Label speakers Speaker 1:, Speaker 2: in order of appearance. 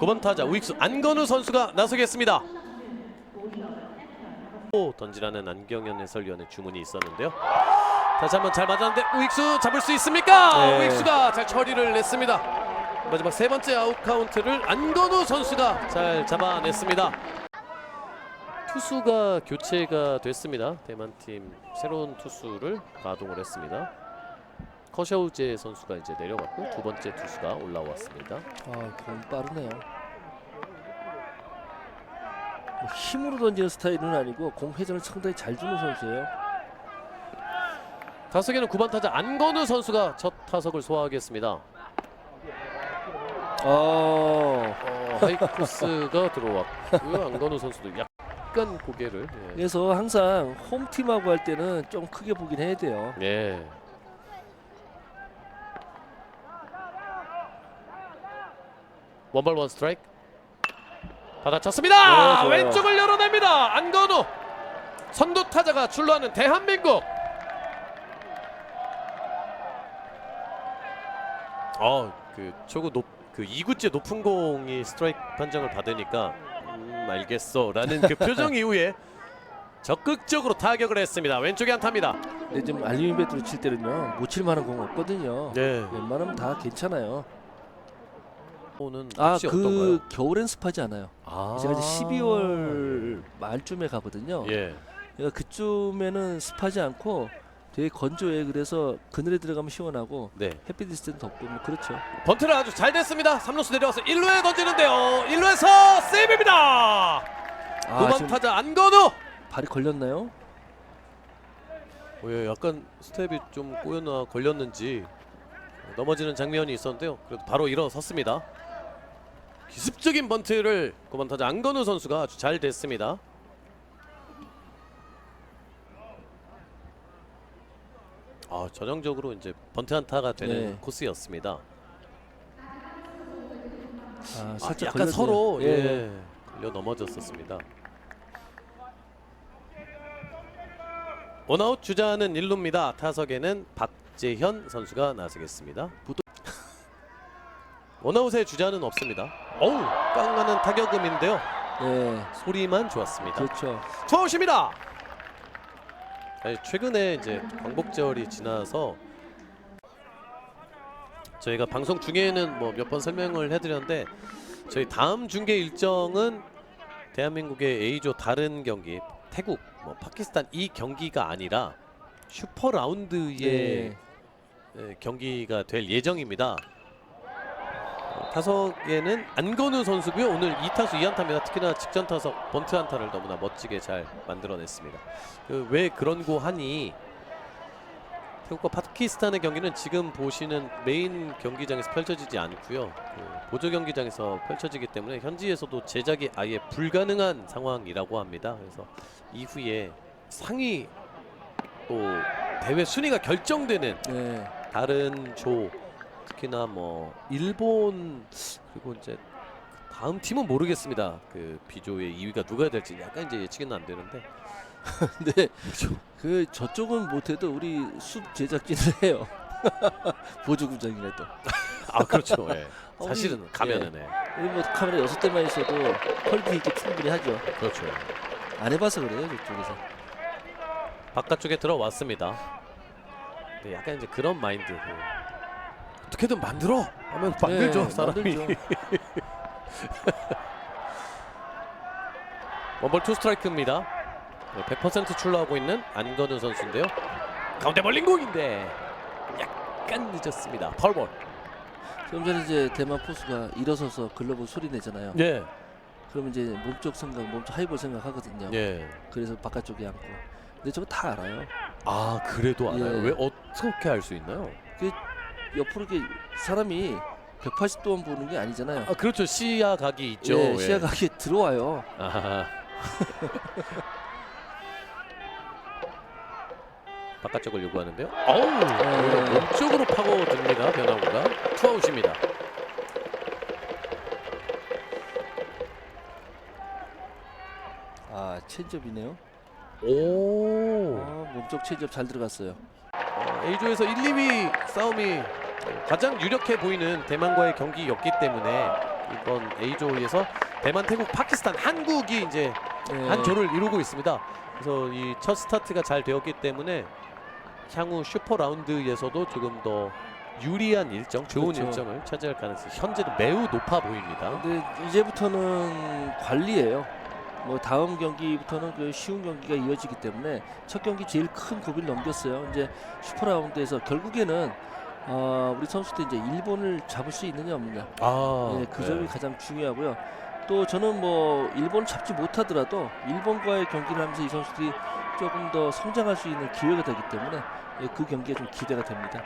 Speaker 1: 9번 타자 우익수 안건우 선수가 나서겠습니다. 오, 던지라는 안경현 해설위원의 주문이 있었는데요. 다시 한번 잘 맞았는데 우익수 잡을 수 있습니까?
Speaker 2: 네.
Speaker 1: 우익수가 잘 처리를 냈습니다. 마지막 세 번째 아웃 카운트를 안건우 선수가 잘 잡아냈습니다. 투수가 교체가 됐습니다. 대만팀 새로운 투수를 가동을 했습니다. 커샤우제 선수가 이제 내려갔고 두 번째 투수가 올라왔습니다.
Speaker 2: 아, 공 빠르네요. 뭐 힘으로 던지는 스타일은 아니고 공 회전을 상당히 잘 주는 선수예요.
Speaker 1: 타석에는 9번 타자 안건우 선수가 첫 타석을 소화하겠습니다.
Speaker 2: 어,
Speaker 1: 어, 하이코스가 들어왔고요. 안건우 선수도 약간 고개를 예.
Speaker 2: 그래서 항상 홈팀하고 할 때는 좀 크게 보긴 해야 돼요.
Speaker 1: 예. 원볼 원 스트라이크 받아쳤습니다.
Speaker 2: 네, 좋아요.
Speaker 1: 왼쪽을 열어냅니다. 안건우 선두 타자가 출루하는 대한민국. 어그 초구 높그 2구째 높은 공이 스트라이크 판정을 받으니까 음 알겠어라는 그 표정 이후에 적극적으로 타격을 했습니다. 왼쪽에 안타입니다.
Speaker 2: 근데 지금 알루미늄 배트로 칠 때는요 못 칠 만한 공 없거든요.
Speaker 1: 네.
Speaker 2: 웬만하면 다 괜찮아요.
Speaker 1: 오는
Speaker 2: 아
Speaker 1: 혹시
Speaker 2: 그
Speaker 1: 어떤가요?
Speaker 2: 겨울엔 습하지 않아요.
Speaker 1: 아.
Speaker 2: 제가 이제 12월 말쯤에 가거든요.
Speaker 1: 예.
Speaker 2: 그러니까 그쯤에는 습하지 않고 되게 건조해. 그래서 그늘에 들어가면 시원하고
Speaker 1: 네.
Speaker 2: 햇빛 있을 땐 덥고 뭐 그렇죠.
Speaker 1: 번트를 아주 잘 됐습니다. 3루수 내려와서 1루에 던지는데요. 1루에서 세이브입니다.
Speaker 2: 아
Speaker 1: 9번
Speaker 2: 지금
Speaker 1: 타자 안건우.
Speaker 2: 발이 걸렸나요?
Speaker 1: 어, 예, 약간 스텝이 좀 꼬였나 걸렸는지 넘어지는 장면이 있었는데요. 그래도 바로 일어섰습니다. 기습적인 번트를 9번 타자 안건우 선수가 아주 잘 됐습니다. 아, 전형적으로 이제 번트 안타가 되는
Speaker 2: 네.
Speaker 1: 코스였습니다.
Speaker 2: 아
Speaker 1: 아,
Speaker 2: 살짝
Speaker 1: 약간
Speaker 2: 걸렸네요.
Speaker 1: 서로
Speaker 2: 예.
Speaker 1: 예, 걸려 넘어졌었습니다. 원아웃 주자는 1루입니다. 타석에는 박재현 선수가 나서겠습니다. 부도... 원아웃의 주자는 없습니다. 어우 깡하는 타격음인데요.
Speaker 2: 예.
Speaker 1: 소리만 좋았습니다.
Speaker 2: 그렇죠.
Speaker 1: 투아웃입니다. 아니, 최근에 이제 광복절이 지나서 저희가 방송 중에는 뭐 몇 번 설명을 해드렸는데 저희 다음 중계 일정은 대한민국의 A조 다른 경기 태국, 뭐 파키스탄 이 경기가 아니라 슈퍼 라운드의
Speaker 2: 예.
Speaker 1: 예, 경기가 될 예정입니다. 어, 타석에는 안건우 선수고요. 오늘 2타수 2안타입니다. 특히나 직전 타석 번트 안타를 너무나 멋지게 잘 만들어냈습니다. 그 왜 그런 고 하니 태국과 파키스탄의 경기는 지금 보시는 메인 경기장에서 펼쳐지지 않고요. 그 보조 경기장에서 펼쳐지기 때문에 현지에서도 제작이 아예 불가능한 상황이라고 합니다. 그래서 이후에 상위 또 대회 순위가 결정되는
Speaker 2: 네.
Speaker 1: 다른 조 특히나 뭐 일본 그리고 이제 다음 팀은 모르겠습니다. 그 B조의 2위가 누가 될지 약간 이제 예측은 안 되는데
Speaker 2: 근데.
Speaker 1: 그
Speaker 2: 저쪽은 못해도 우리 숲 제작진을 해요. 보조구장이라도.
Speaker 1: 아 그렇죠. 예.
Speaker 2: 어,
Speaker 1: 사실은 가면은 예.
Speaker 2: 우리 뭐 카메라 여섯 대만 있어도 퀄리티 있게 충분히 하죠.
Speaker 1: 그렇죠.
Speaker 2: 안 해봐서 그래요 저쪽에서.
Speaker 1: 바깥쪽에 들어왔습니다. 네, 약간 이제 그런 마인드. 그 어떻게든 만들어 하면 만들죠
Speaker 2: 네,
Speaker 1: 사람이.
Speaker 2: 만들죠.
Speaker 1: 원볼 투 스트라이크입니다. 네, 100% 출루하고 있는 안건우 선수인데요. 가운데 멀린 공인데 약간 늦었습니다. 펄볼.
Speaker 2: 좀 전에 이제 대만 포수가 일어서서 글러브 소리 내잖아요.
Speaker 1: 예.
Speaker 2: 그러면 이제 몸쪽 생각, 몸쪽 하이볼 생각하거든요.
Speaker 1: 예.
Speaker 2: 그래서 바깥쪽에 앉고. 근데 저거 다 알아요.
Speaker 1: 아 그래도 알아요.
Speaker 2: 예.
Speaker 1: 왜 어떻게 알 수 있나요?
Speaker 2: 옆으로 이렇게 사람이 180도만 보는 게 아니잖아요.
Speaker 1: 아 그렇죠. 시야 각이 있죠.
Speaker 2: 예,
Speaker 1: 예.
Speaker 2: 시야각이 들어와요.
Speaker 1: 아하. 바깥쪽을 요구하는데요. 어우,
Speaker 2: 네.
Speaker 1: 몸쪽으로 파고듭니다. 변화구가 투아웃입니다.
Speaker 2: 아 체인지업이네요.
Speaker 1: 오.
Speaker 2: 아, 몸쪽 체인지업 잘 들어갔어요.
Speaker 1: 어, A조에서 1, 2위 싸움이 가장 유력해 보이는 대만과의 경기였기 때문에 이번 A조에서 대만, 태국, 파키스탄, 한국이 이제
Speaker 2: 네.
Speaker 1: 한 조를 이루고 있습니다. 그래서 이 첫 스타트가 잘 되었기 때문에 향후 슈퍼 라운드에서도 조금 더 유리한 일정, 좋은
Speaker 2: 그렇죠.
Speaker 1: 일정을 차지할 가능성이 현재도 매우 높아 보입니다.
Speaker 2: 근데 이제부터는 관리예요. 뭐 다음 경기부터는 그 쉬운 경기가 이어지기 때문에 첫 경기 제일 큰 고비를 넘겼어요. 이제 슈퍼 라운드에서 결국에는 어, 우리 선수들 이제 일본을 잡을 수 있느냐 없느냐.
Speaker 1: 아,
Speaker 2: 예, 그 점이 가장 중요하고요. 또 저는 뭐 일본 잡지 못하더라도 일본과의 경기를 하면서 이 선수들이 조금 더 성장할 수 있는 기회가 되기 때문에 예, 그 경기에 좀 기대가 됩니다.